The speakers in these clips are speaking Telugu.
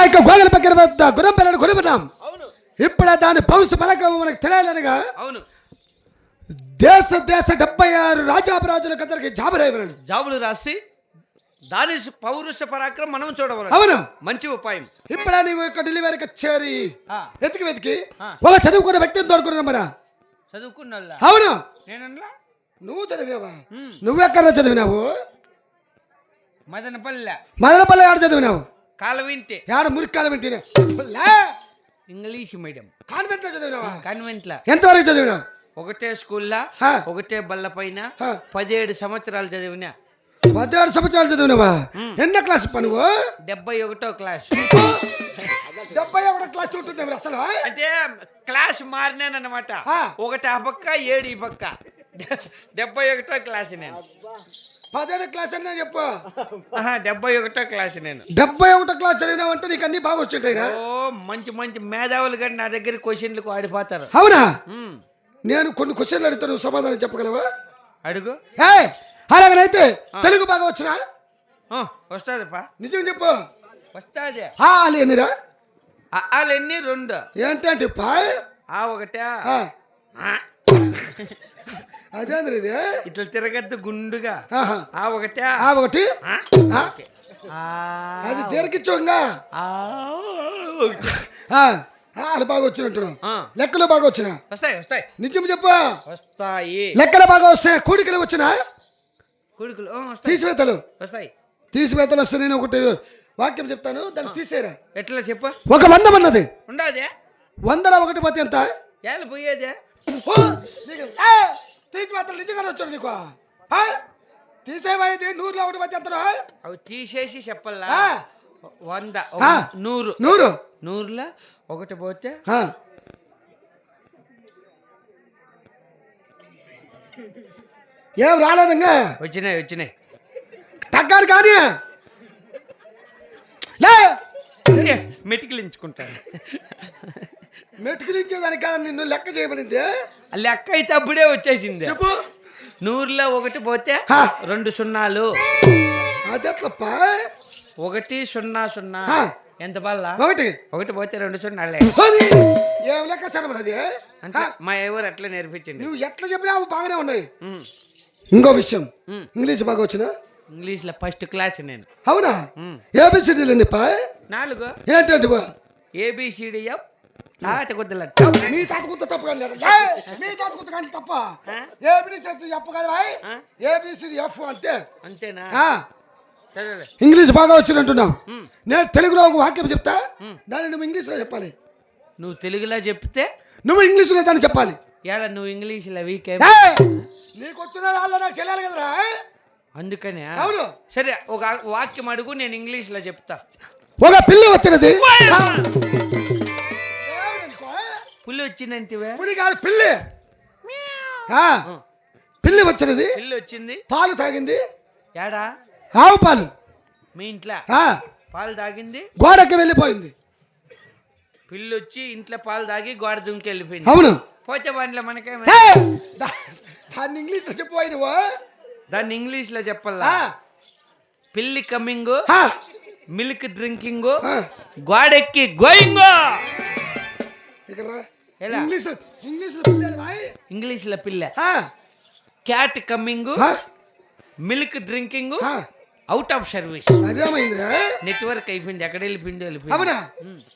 యొక్క గోగల పక్కన వద్ద గురం పిల్లలు అవును. ఇప్పుడు దాని పౌరుష పరాక్రమం మనకు తెలియాలనగా అవును. దేశ దేశ డెబ్బై ఆరు రాజాపరాజులకు అందరికి జాబరాయవలను జాబులు రాసి దాని పౌరుష పరాక్రమం మనం చూడవాలి అవును. మంచి ఉపాయం. ఇప్పుడు నీవు యొక్క డెలివరీకి చేరి వెతికి వెతికి. ఒక చదువుకున్న వ్యక్తిని తోడుకున్నా మరా. చదువుకున్నోళ్ళ? అవును. నేనలా నువ్వు చదివినావా? నువ్వెక్కడ చదివినావు? మదనపల్లె. మదనపల్లి ఆడ చదివినావు? కాలవింటే ఆడ మురికాల వింటేనే? English medium. కాన్వెంట్లో చదివినావా? కాన్వెంట్ల. ఎంతవరకు చదివినావు? ఒకటే స్కూల్లో. ఒకటే బల్ల పైన. పదిహేడు సంవత్సరాలు చదివినా. పదిహేడు సంవత్సరాలు చదివినావా. ఎన్నో క్లాస్ పనువు డెబ్బై ఒకటో క్లాస్. డెబ్బై ఒకటో క్లాస్ ఉంటుంది అసలు అంటే క్లాస్ మారినానమాట. ఒకటి ఆ పక్క ఏడు ఈ పక్క. డెబ్బై ఒకటో క్లాస్ నేను. పదిహేడు క్లాస్ అన్నా చెప్పు. డెబ్బై ఒకటో క్లాస్ నేను. డెబ్బై ఒకటో క్లాస్ చదివినావంటే నీకు అన్ని బాగా వచ్చింటాయిరా. ఓ మంచి మంచి మేధావులు కానీ నా దగ్గర క్వశ్చన్లకు ఆడిపోతారు. అవునా? నేను కొన్ని క్వశ్చన్లు అడుగుతా నువ్వు సమాధానం చెప్పగలవా? అడుగు. ఏ అలాగనైతే తెలుగు బాగా వచ్చినా? వస్తుందిపా నిజం చెప్పు. వస్తుంది. ఆ అలేనిరా అల్లెన్ని రెండు. ఏంటంటే పా. ఆ ఒకటే. అదేంద్ర ఇది. ఇట్లా తిరగద్దు గుండుగా. ఆ ఒకటే. ఆ ఒకటి. అది ఆ. అది బాగా వచ్చినట్టున్నావు ఆ. లెక్కలు బాగా వచ్చినా. వస్తాయి వస్తాయి. నిజం చెప్పు. వస్తాయి. లెక్కలు బాగా వస్తాయి కూడికలు వచ్చినా? కొడుకులు వస్తాయి. తీసివేతలు. వస్తాయి. తీసివేతలు వస్తే నేను ఒకటి వాక్యం చెప్తాను దాన్ని తీసేరా. ఎట్లా చెప్పు? ఒక వందం అన్నది. ఉండదే? వందల ఒకటి పోతే ఎంత? ఏళ్ళు పోయేదే? తీసివేతలు నిజంగానే వచ్చాడు నీకు. ఆ? తీసేవైతే నూరులో ఒకటి పోతే ఎంత అవి తీసేసి చెప్పల్లా. వంద. ఒక నూరు. నూరు? నూరులో ఒకటి పోతే. ఏం రాలేదంగా వచ్చినాయి వచ్చినాయి. తగ్గారు కానీ. లే! మెటికిలించుకుంటాను మెటుకులించేదానికి కాదు నిన్ను లెక్క చేయమనింది ఆ లెక్క అయితే అప్పుడే వచ్చేసింది. చెప్పు. నూరులో ఒకటి పోతే. రెండు సున్నాలు. అది ఎట్లప్ప? ఒకటి సున్నా సున్నా. ఎంత బల్ల ఒకటి. ఒకటి పోతే రెండు సున్నాలే. ఏం లెక్క చదవనది అంటే మా ఎవరు అట్లా నేర్పించండి? నువ్వు ఎట్లా చెప్పినా అవి బాగానే ఉన్నాయి. ఇంకో విషయం. ఇంగ్లీష్ బాగా వచ్చినా ఇంగ్లీష్లో ఫస్ట్ క్లాస్ నేను. అవునా. ఏబిసిడీలు పా? నాలుగు. ఏంటంటే బా? ఏబిసిడిఎఫ్ తాత కొద్దుల మీ తాత కూత తప్పు. ఏ, మీ కానీ తప్ప. ఏబిసిడి చెప్పు కదా ఏబిసిడి ఎఫ్ అంతే. అంతేనా. ఇంగ్లీష్ బాగా వచ్చినట్టున్నావు. నేను తెలుగులో ఒక వాక్యం చెప్తా. దాన్ని నువ్వు ఇంగ్లీష్లో చెప్పాలి. నువ్వు తెలుగులో చెప్తే? నువ్వు ఇంగ్లీష్లో దాన్ని చెప్పాలి. ఎలా నువ్వు ఇంగ్లీష్లో వీక్ నీకు వచ్చిన రాళ్ళ నాకు తెలియాలి కదరా అందుకనే అవును. సరే ఒక వాక్యం అడుగు నేను ఇంగ్లీష్లో చెప్తా. ఒక పిల్లి వచ్చినది. పులి వచ్చిందంటివే. పులి కాదు పిల్లి. పిల్లి వచ్చినది. పిల్లి వచ్చింది. పాలు తాగింది. ఏడా? ఆవు పాలు. మీ ఇంట్లో? పాలు తాగింది? గోడకి వెళ్ళిపోయింది. పిల్లి వచ్చి ఇంట్లో పాలు తాగి గోడ దుంకి వెళ్ళిపోయింది. అవును. పోతే ఏ, దా- దాన్ని ఇంగ్లీష్లో చెప్పు నువ్వు దాన్ని ఇంగ్లీష్లో చెప్పాలా? ఆ, పిల్లి కమింగ్ మిల్క్ డ్రింకింగ్. గోడెక్కి గోయింగ్! ఇంగ్లీష్లో పిల్లి. క్యాట్ కమింగ్ ఆ, milk drinking. Out of service అదేమైందిరా network అయిపోయింది ఎక్కడ వెళ్ళిపోయింది వెళ్ళిపోయింది అవునా.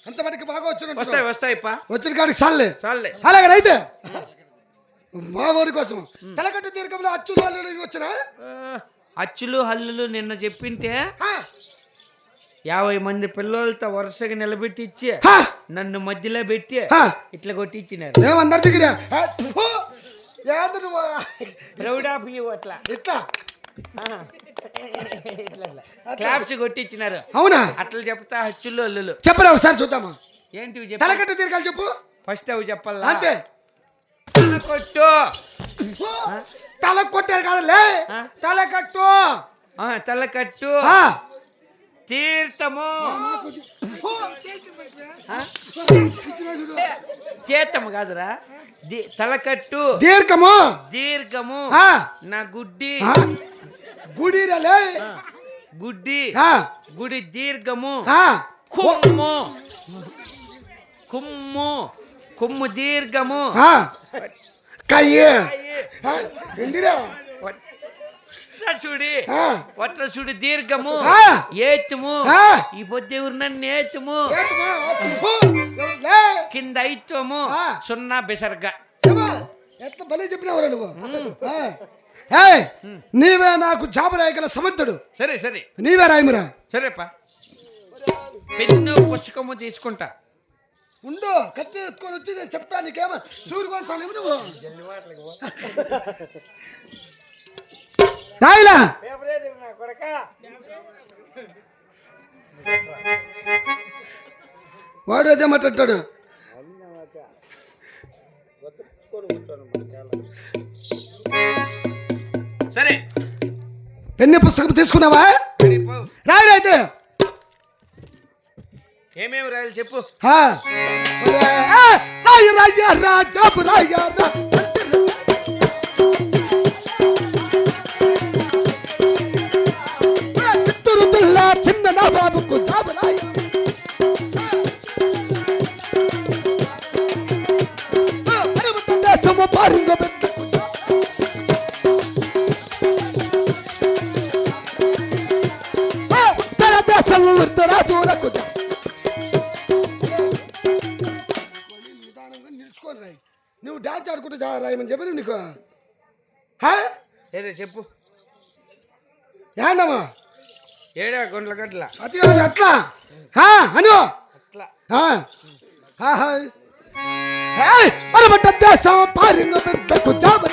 అంత మటుకు బాగా వచ్చినట్టు వస్తాయి వస్తాయి పా. వచ్చిన కాడికి చాలే. చాలే. అలాగనైతే మా ఊరి కోసం తలకట్టు దీర్ఘంలో అచ్చులు ఇవి వచ్చినా? అచ్చులు హల్లులు నిన్న చెప్పింటే యాభై మంది పిల్లలతో వరుసగా నిలబెట్టి ఇచ్చి ఆ, నన్ను మధ్యలో పెట్టి. ఇట్లా కొట్టించినారు దగ్గర? ప్రౌడ్ ఆఫ్ యూ అట్లా. ఇట్లా. క్లాప్స్ కొట్టించినారు అవునా? అట్లా చెప్తా అచ్చులు హల్లులు చెప్పరా ఒకసారి చూద్దామా? ఏంటివి చెప్ప? తలకట్టు దీర్ఘాలు చెప్పు. ఫస్ట్ అవి చెప్పాలా? అంతే. కొట్టు తల కొట్టారు కాదులే. ఆ? తలకట్టు. ఆ, తలకట్టు. ఆ. తీర్థము? తీర్థము కాదురా. తలకట్టు. దీర్ఘము. దీర్ఘము. ఆ, నా గుడ్డి. ఆ, గుడ్డి. ఆ, గుడి దీర్ఘము. ఆ, కుమ్ము. కుమ్ము. కుమ్ము దీర్ఘము. ఆ, కయ్యి. ఆ, ఏందిరా వట్రచుడి ఆ, వట్రచుడి దీర్ఘము ఆ. ఈ పొద్దు నన్ను లే. కింద ఐత్వము ఆ. సున్నా బెసర్గా. ఎంత భలే చెప్పినావురా నువ్వు? ఆ. ఏయ్, నీవే నాకు జాబు రాయగల సమర్థుడు. సరే సరే. నీవే రాయమురా. సరేపా. పెన్ను పుస్తకము తీసుకుంటా. ఉండు కత్తి ఎత్తుకొని వచ్చి నేను చెప్తా నీకేమో. సూర్యుకొని సాలేము నువ్వు రాయలా వాడు అదే మాట్లాడతాడు. సరే. ఎన్ని పుస్తకం తీసుకున్నావా. రాయి అయితే. ఏమేమి రాయాలి చెప్పు. ఆ. ఒరే, ఆ, జా రాయమని చెప్పి నీకు? చెప్పు. ఏండమ్మా? ఏడా గుండ్ల గట్ల అది కాదు అట్లా? హా, అను? అట్లా. దేశం పారింగ బిడ్డకు జాబు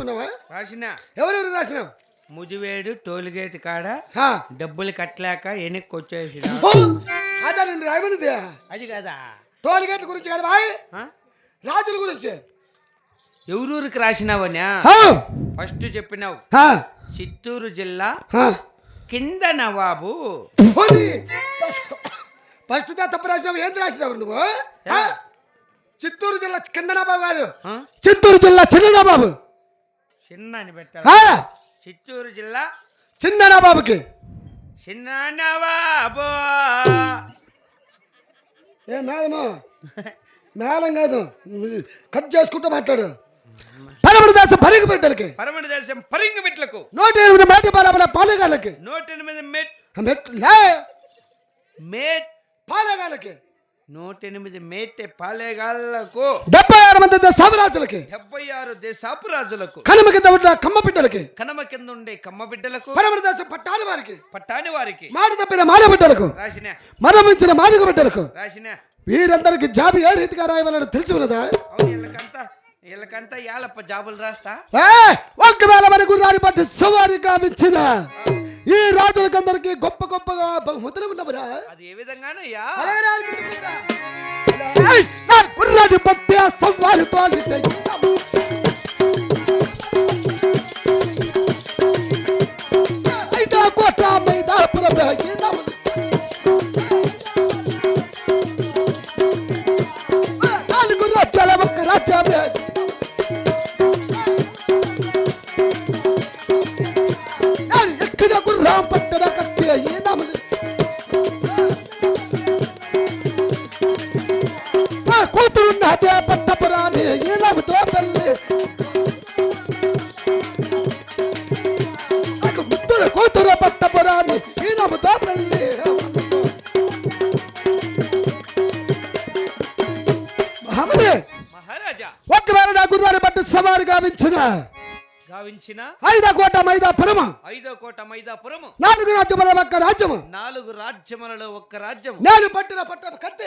ఉన్నావా రాసిన ఎవరెవరు రాసినావు ముదివేడు టోల్గేట్ కాడ హా. డబ్బులు కట్టలేక వెనక్కి వచ్చేసిన ఓ, అదే నేను రాయమనిది. అది కదా. టోల్ గేట్ల గురించి కదా బాయ్? రాజుల గురించి. ఎవరూరికి రాసినావనా? ఫస్ట్ చెప్పినావు. చిత్తూరు జిల్లా. కింద నవాబు. ఫస్ట్ దా తప్పు రాసినావు ఏంటి రాసినావు నువ్వు? చిత్తూరు జిల్లా కింద బాబు కాదు? చిత్తూరు జిల్లా చిన్న బాబు చిన్న అని చిత్తూరు జిల్లా చిన్న బాబుకి చిన్న నవాబు ఏ మేడము? మేడం కాదు. కట్ చేసుకుంటూ మాట్లాడు. పరమడు దాస పరిగ బిడ్డలకి. పరమణ దేశం పరింగ బిట్లకు నూట ఎనిమిది మేటి పాలబల పాలగాళ్ళకి నూట ఎనిమిది మెట్ మెట్ లే. మేట్ పాలగాళ్ళకి నూట ఎనిమిది మేటె పాలేగాళ్ళకు డెబ్బై ఆరు మంది సామరాజులకి డెబ్బై ఆరు దేశాపు రాజులకు కనుమ కింద ఉన్న కమ్మ బిడ్డలకి కనమ కింద ఉండే కమ్మ బిడ్డలకు పరమడు దాస పట్టాలి వారికి పట్టాని వారికి మాట తప్పిన మాల బిడ్డలకు రాసిన మరణించిన మాదిగ బిడ్డలకు రాసిన వీరందరికి జాబి ఏ రీతిగా రాయవాలని తెలిసి ఉన్నదా? అవును వీళ్ళకంతా వీళ్ళకంతా యాలప్ప జాబులు రాస్తా. ఏ! ఒకవేళ మనకు రాని బట్టి సవారి గావించిన ఈ రాజులకందరికి గొప్ప గొప్పగా బహుమతులు ఉన్నవరా? అది ఏ విధంగానయ్యా అలాగే గుర్రాజు పట్టి ఆ ఒకవేళ నా గుర్రాన్ని బట్టి సవారు గావించిన గావించిన ఐదా కోట మైదా పురమ ఐదో కోట మైదాపురము. నాలుగు రాజ్యముల ఒక్క రాజ్యము. నాలుగు రాజ్యములలో ఒక్క రాజ్యం నేను పట్టిన పట్ట కత్తి.